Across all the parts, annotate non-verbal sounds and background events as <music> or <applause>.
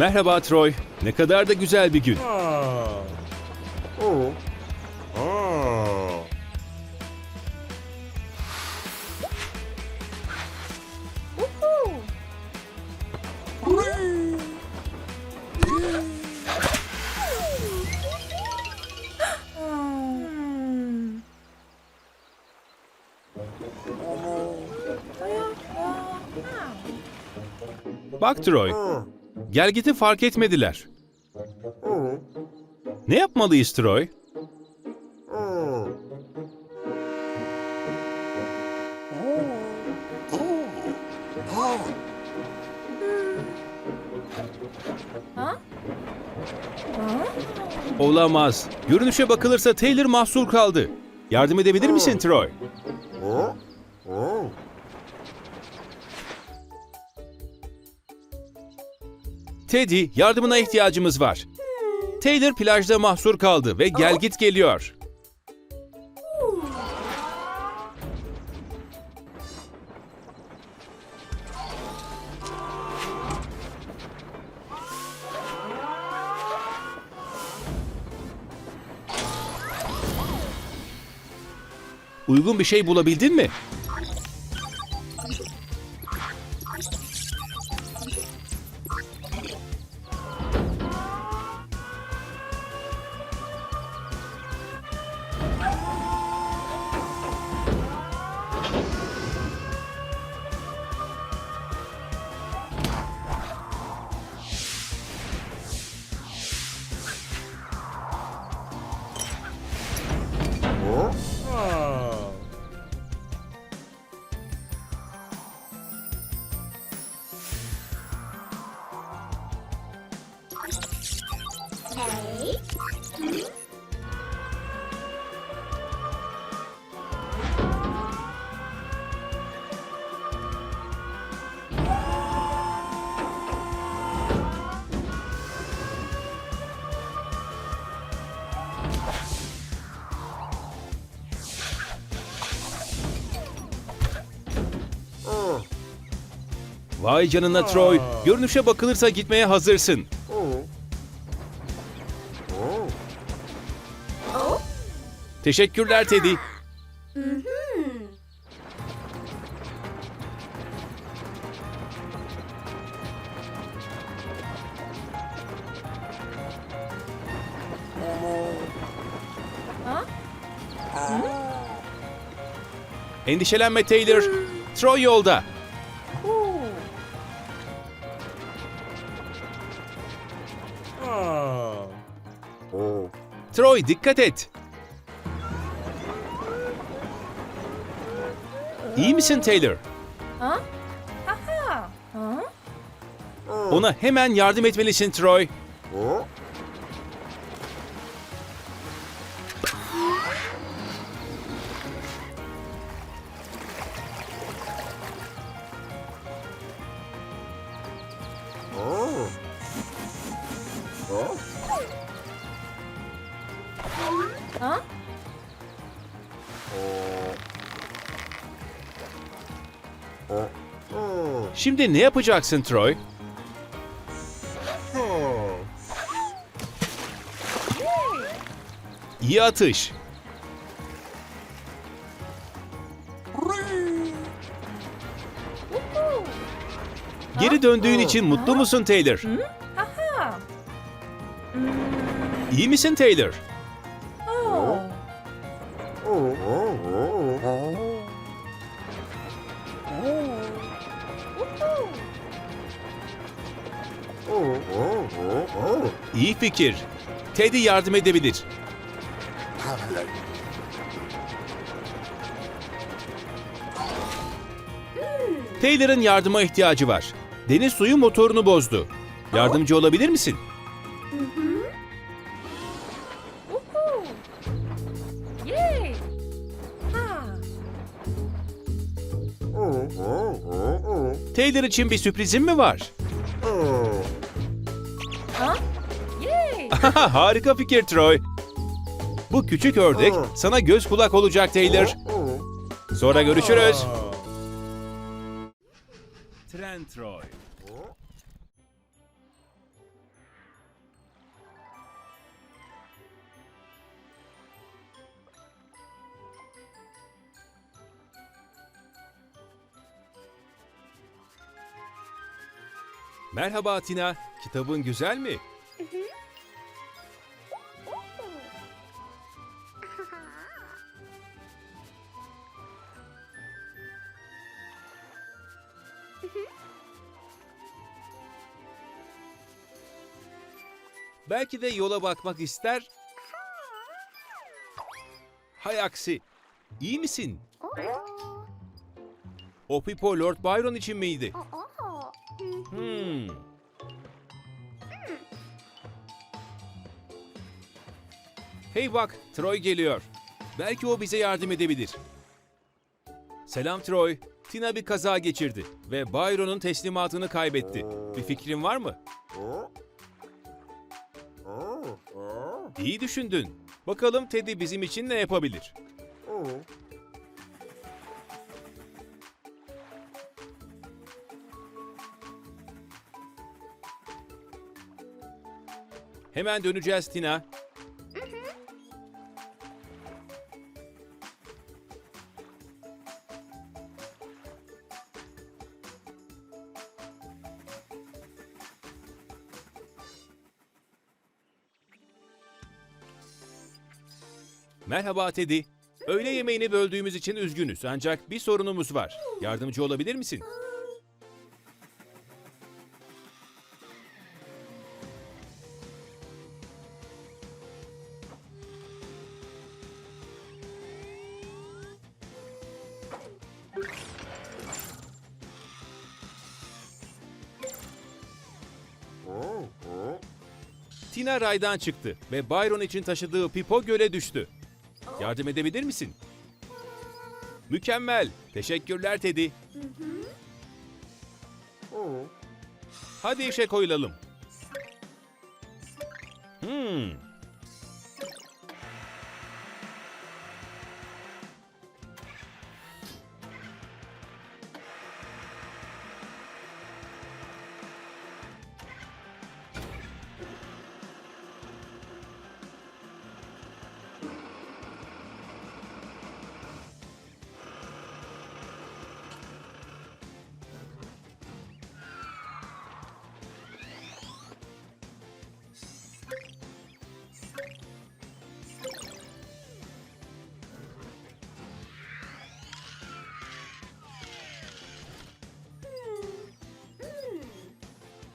Merhaba Troy. Ne kadar da güzel bir gün. Bak Troy. Gel giti fark etmediler. Ne yapmalıyız Troy? Olamaz. Görünüşe bakılırsa Taylor mahsur kaldı. Yardım edebilir misin Troy? Teddy, yardımına ihtiyacımız var. Taylor plajda mahsur kaldı ve gel git geliyor. Uygun bir şey bulabildin mi? Vay canına Troy. Görünüşe bakılırsa gitmeye hazırsın. Teşekkürler Teddy. Endişelenme Taylor. Troy yolda. Troy dikkat et. İyi misin Taylor? Ha? Aha. Ha? Ona hemen yardım etmelisin Troy. Şimdi ne yapacaksın Troy? İyi atış. Geri döndüğün için mutlu musun Taylor? İyi misin Taylor? Fikir. Teddy yardım edebilir. Taylor'ın yardıma ihtiyacı var. Deniz suyu motorunu bozdu. Yardımcı olabilir misin? Taylor için bir sürprizin mi var? Ha? <laughs> Harika fikir Troy. Bu küçük ördek sana göz kulak olacak Taylor. Sonra görüşürüz. Tren Troy. Merhaba Atina, kitabın güzel mi? Hı hı. Belki de yola bakmak ister. Hay aksi. İyi misin? O pipo Lord Byron için miydi? Hmm. Hey bak, Troy geliyor. Belki o bize yardım edebilir. Selam Troy. Tina bir kaza geçirdi ve Byron'un teslimatını kaybetti. Bir fikrin var mı? İyi düşündün. Bakalım Teddy bizim için ne yapabilir? Hemen döneceğiz Tina. Merhaba Teddy. Öğle yemeğini böldüğümüz için üzgünüz ancak bir sorunumuz var. Yardımcı olabilir misin? Tina raydan çıktı ve Byron için taşıdığı pipo göle düştü. Yardım edebilir misin? Mükemmel. Teşekkürler Teddy. Hadi işe koyulalım.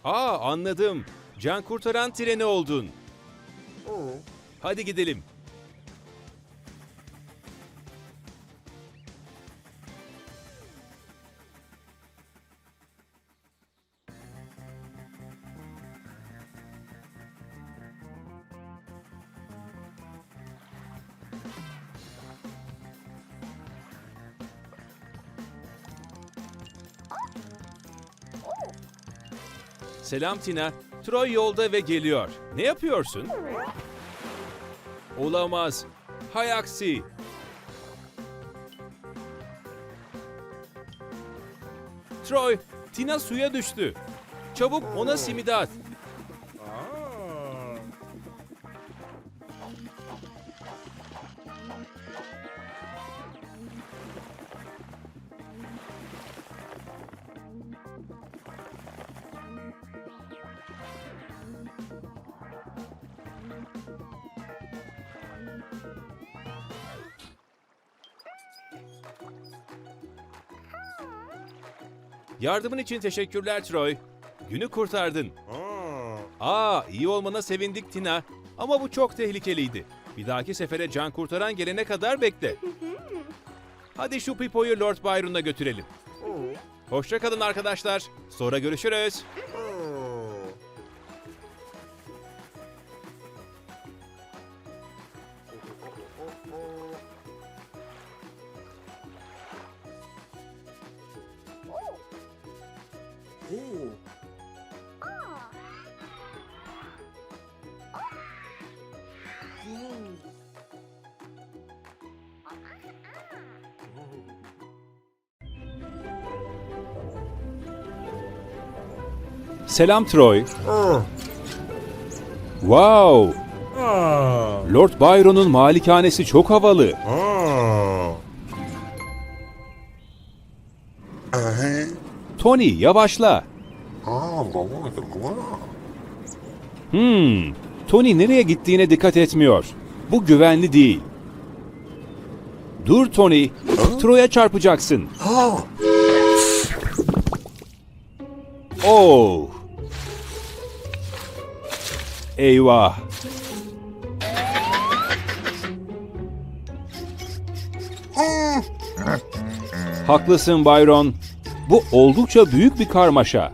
Aa anladım. Can kurtaran treni oldun. Hadi gidelim. Selam Tina. Troy yolda ve geliyor. Ne yapıyorsun? Olamaz. Hay aksi. Troy, Tina suya düştü. Çabuk ona simidi at. Yardımın için teşekkürler Troy. Günü kurtardın. Aa, iyi olmana sevindik Tina. Ama bu çok tehlikeliydi. Bir dahaki sefere can kurtaran gelene kadar bekle. Hadi şu Pipo'yu Lord Byron'a götürelim. Hoşça kalın arkadaşlar. Sonra görüşürüz. Selam Troy. Wow. Lord Byron'un malikanesi çok havalı. Tony yavaşla. Hmm, Tony nereye gittiğine dikkat etmiyor. Bu güvenli değil. Dur Tony, Troy'a çarpacaksın. Oh. Eyvah. Haklısın Byron. Bu oldukça büyük bir karmaşa.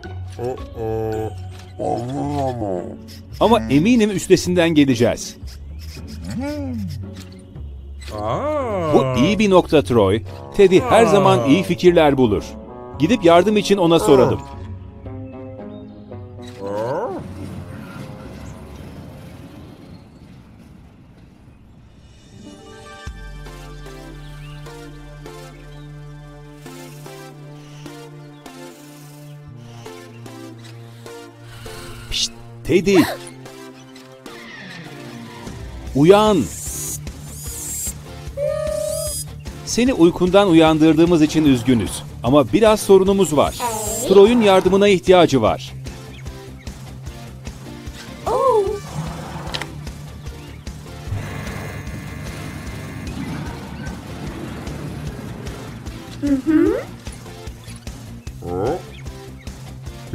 Ama eminim üstesinden geleceğiz. Bu iyi bir nokta Troy. Teddy her zaman iyi fikirler bulur. Gidip yardım için ona soralım. Teddy. Uyan. Seni uykundan uyandırdığımız için üzgünüz. Ama biraz sorunumuz var. Troy'un yardımına ihtiyacı var. Oh.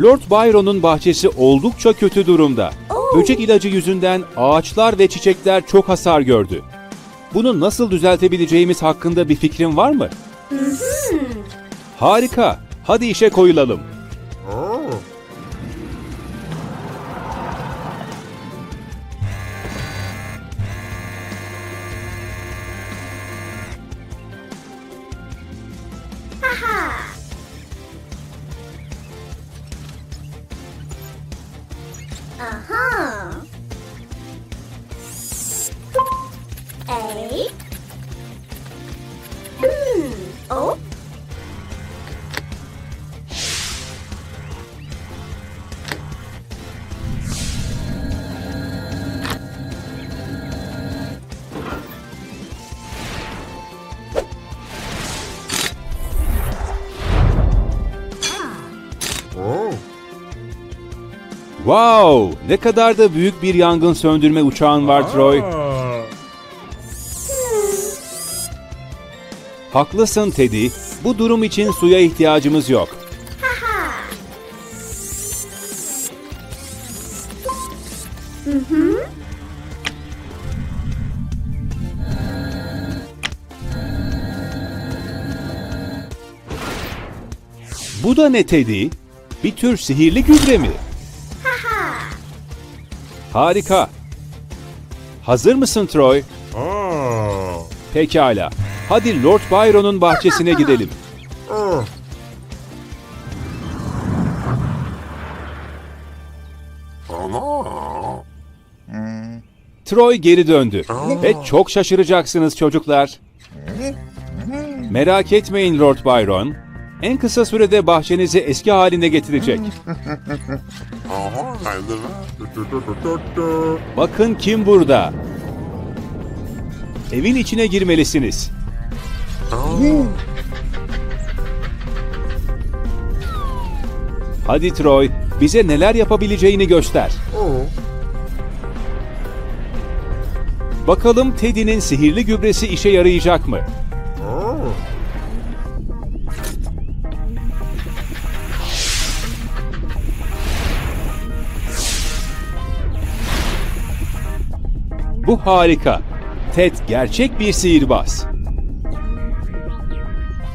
Lord Byron'un bahçesi oldukça kötü durumda. Böcek ilacı yüzünden ağaçlar ve çiçekler çok hasar gördü. Bunu nasıl düzeltebileceğimiz hakkında bir fikrin var mı? Harika. Hadi işe koyulalım. Wow! Ne kadar da büyük bir yangın söndürme uçağın var Troy. Haklısın Teddy. Bu durum için suya ihtiyacımız yok. Bu da ne Teddy? Bir tür sihirli gübre mi? Harika. Hazır mısın Troy? Pekala. Hadi Lord Byron'un bahçesine <laughs> gidelim. Troy geri döndü. Ve çok şaşıracaksınız çocuklar. Merak etmeyin Lord Byron. En kısa sürede bahçenizi eski haline getirecek. Bakın kim burada. Evin içine girmelisiniz. Hadi Troy, bize neler yapabileceğini göster. Bakalım Teddy'nin sihirli gübresi işe yarayacak mı? Bu harika. Ted gerçek bir sihirbaz.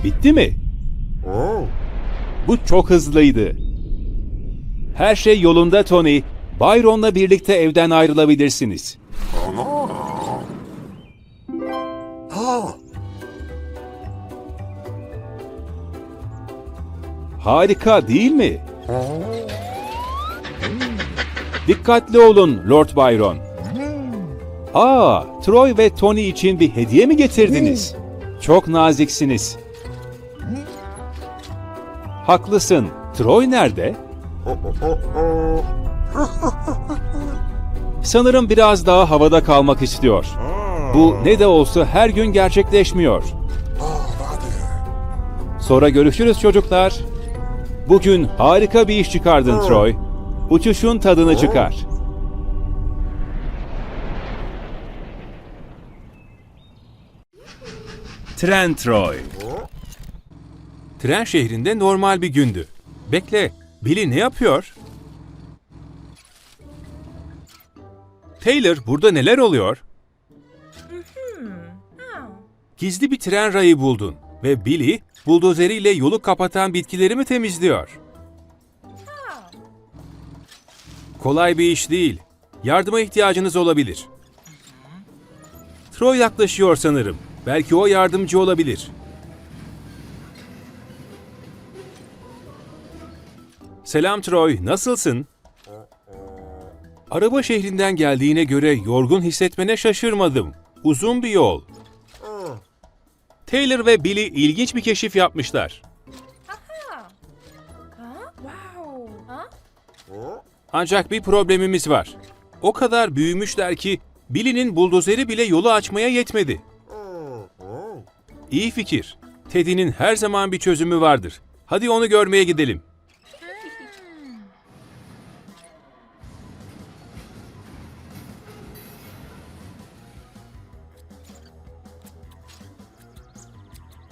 Bitti mi? Bu çok hızlıydı. Her şey yolunda Tony. Byron'la birlikte evden ayrılabilirsiniz. Harika değil mi? Dikkatli olun Lord Byron. Aa, Troy ve Tony için bir hediye mi getirdiniz? Çok naziksiniz. Haklısın. Troy nerede? Sanırım biraz daha havada kalmak istiyor. Bu ne de olsa her gün gerçekleşmiyor. Sonra görüşürüz çocuklar. Bugün harika bir iş çıkardın Troy. Uçuşun tadını çıkar. Tren Troy. Tren şehrinde normal bir gündü. Bekle, Billy ne yapıyor? Taylor, burada neler oluyor? Gizli bir tren rayı buldun ve Billy buldozeriyle yolu kapatan bitkileri mi temizliyor? Kolay bir iş değil. Yardıma ihtiyacınız olabilir. Troy yaklaşıyor sanırım. Belki o yardımcı olabilir. Selam Troy, nasılsın? Araba şehrinden geldiğine göre yorgun hissetmene şaşırmadım. Uzun bir yol. Taylor ve Billy ilginç bir keşif yapmışlar. Ancak bir problemimiz var. O kadar büyümüşler ki Billy'nin buldozeri bile yolu açmaya yetmedi. İyi fikir. Teddy'nin her zaman bir çözümü vardır. Hadi onu görmeye gidelim.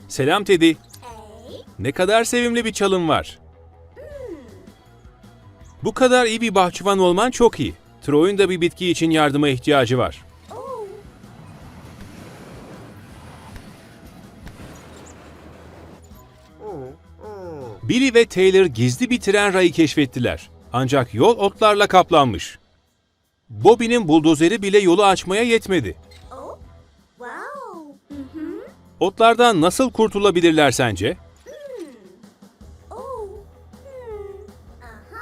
Selam Teddy. Ne kadar sevimli bir çalın var. Bu kadar iyi bir bahçıvan olman çok iyi. Troy'un da bir bitki için yardıma ihtiyacı var. Billy ve Taylor gizli bir tren rayı keşfettiler. Ancak yol otlarla kaplanmış. Bobby'nin buldozeri bile yolu açmaya yetmedi. Oh. Wow. Mhm. Otlardan nasıl kurtulabilirler sence? Oh. Hmm.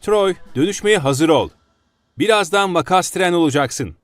Troy, dönüşmeye hazır ol. Birazdan makas tren olacaksın.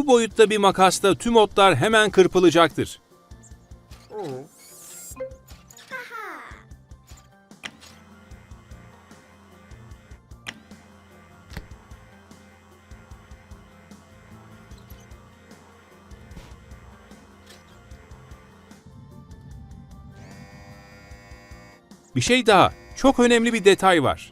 Bu boyutta bir makasla tüm otlar hemen kırpılacaktır. Bir şey daha. Çok önemli bir detay var.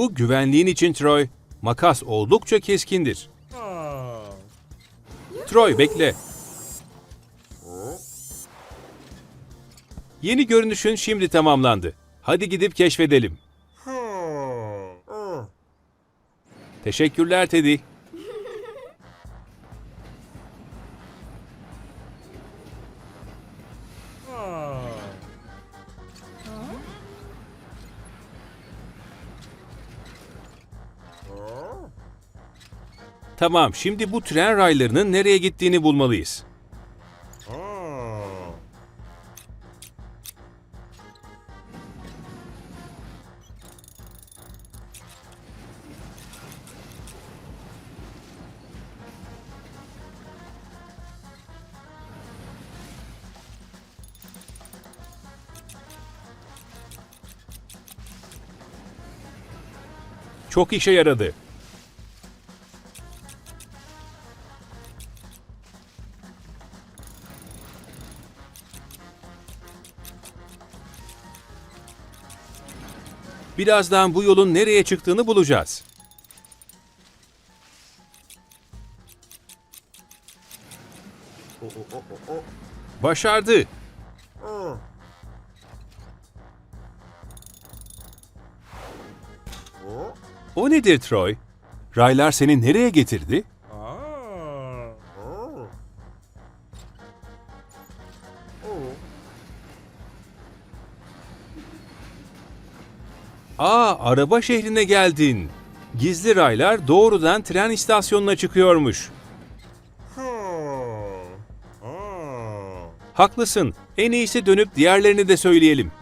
Bu güvenliğin için Troy. Makas oldukça keskindir. Troy bekle. Yeni görünüşün şimdi tamamlandı. Hadi gidip keşfedelim. Teşekkürler Teddy. Tamam, şimdi bu tren raylarının nereye gittiğini bulmalıyız. Çok işe yaradı. Birazdan bu yolun nereye çıktığını bulacağız. Başardı. O nedir Troy? Raylar seni nereye getirdi? Araba şehrine geldin. Gizli raylar doğrudan tren istasyonuna çıkıyormuş. Haklısın. En iyisi dönüp diğerlerini de söyleyelim.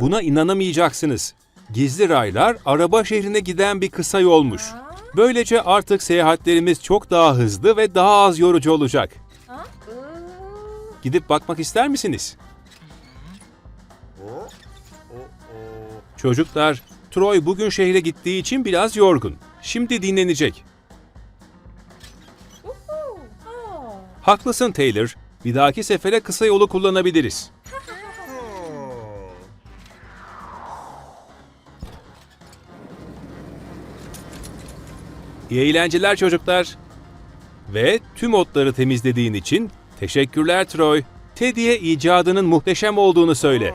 Buna inanamayacaksınız. Gizli raylar araba şehrine giden bir kısa yolmuş. Böylece artık seyahatlerimiz çok daha hızlı ve daha az yorucu olacak. Gidip bakmak ister misiniz? Çocuklar, Troy bugün şehre gittiği için biraz yorgun. Şimdi dinlenecek. Ha. Haklısın Taylor. Bir dahaki sefere kısa yolu kullanabiliriz. İyi eğlenceler çocuklar. Ve tüm otları temizlediğin için teşekkürler Troy. Teddy'ye icadının muhteşem olduğunu söyle.